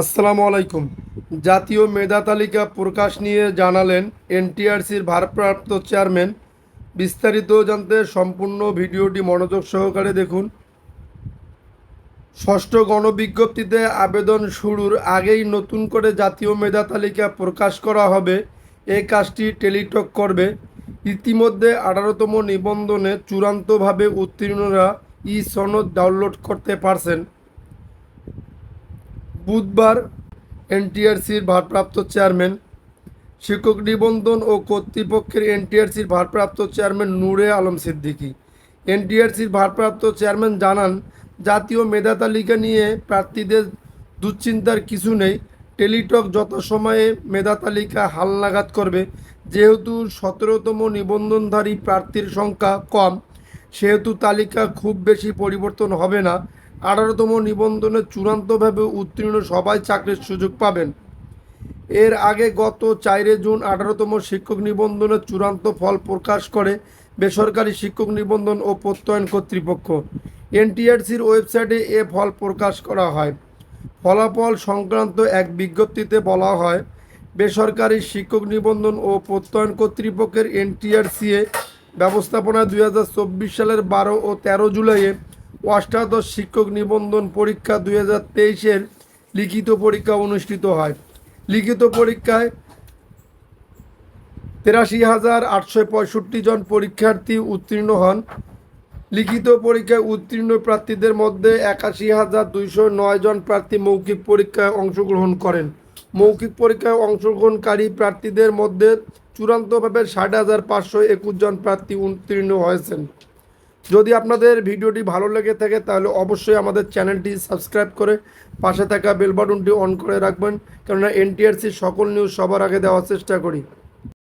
আসসালামু আলাইকুম। জাতীয় মেধা তালিকা প্রকাশ নিয়ে জানালেন এনটিআরসির ভারপ্রাপ্ত চেয়ারম্যান। বিস্তারিত জানতে সম্পূর্ণ ভিডিওটি মনোযোগ সহকারে দেখুন। ষষ্ঠ গণবিজ্ঞপ্তিতে আবেদন শুরুর আগেই নতুন করে জাতীয় মেধা তালিকা প্রকাশ করা হবে। এই কাজটি টেলিটক করবে। ইতিমধ্যে আঠারোতম নিবন্ধনে চূড়ান্তভাবে উত্তীর্ণরা ই সনদ ডাউনলোড করতে পারছেন। বুধবার এনটিআরসির ভারপ্রাপ্ত চেয়ারম্যান, শিক্ষক নিবন্ধন ও কর্তৃপক্ষের এনটিআরসির ভারপ্রাপ্ত চেয়ারম্যান নূরে আলম সিদ্দিকী। এনটিআরসির ভারপ্রাপ্ত চেয়ারম্যান জানান, জাতীয় মেধা তালিকা নিয়ে প্রার্থীদের দুশ্চিন্তার কিছু নেই। টেলিটক যথাসময়ে মেধা তালিকা হালনাগাদ করবে, যেহেতু সতেরোতম নিবন্ধনধারী প্রার্থীর সংখ্যা কম, সেহেতু তালিকা খুব বেশি পরিবর্তন হবে না। আঠারোতম নিবন্ধনে চূড়ান্তভাবে উত্তীর্ণ সবাই চাকরির সুযোগ পাবেন। এর আগে গত চারে জুন আঠারোতম শিক্ষক নিবন্ধনের চূড়ান্ত ফল প্রকাশ করে বেসরকারি শিক্ষক নিবন্ধন ও প্রত্যয়ন কর্তৃপক্ষ। এনটিআরসির ওয়েবসাইটে এ ফল প্রকাশ করা হয়। ফলাফল সংক্রান্ত এক বিজ্ঞপ্তিতে বলা হয়, বেসরকারি শিক্ষক নিবন্ধন ও প্রত্যয়ন কর্তৃপক্ষের এনটিআরসিএ ব্যবস্থাপনা দু হাজার চব্বিশ সালের বারো ও তেরো জুলাইয়ে অষ্টাদশ শিক্ষক নিবন্ধন পরীক্ষা দুই হাজার তেইশের লিখিত পরীক্ষা অনুষ্ঠিত হয়। লিখিত পরীক্ষায় তেরাশি হাজার আটশো পঁয়ষট্টি জন পরীক্ষার্থী উত্তীর্ণ হন। লিখিত পরীক্ষায় উত্তীর্ণ প্রার্থীদের মধ্যে একাশি হাজার দুইশো নয় জন প্রার্থী মৌখিক পরীক্ষায় অংশগ্রহণ করেন। মৌখিক পরীক্ষায় অংশগ্রহণকারী প্রার্থীদের মধ্যে চূড়ান্তভাবে ষাট হাজার পাঁচশো একুশ জন প্রার্থী উত্তীর্ণ হয়েছেন। যদি আপনাদের ভিডিওটি ভালো লেগে থাকে, তাহলে অবশ্যই আমাদের চ্যানেলটি সাবস্ক্রাইব করে পাশে থাকা বেল বাটনটি অন করে রাখবেন। কেননা এনটিআরসির সকল নিউজ সবার আগে দেওয়ার চেষ্টা করি।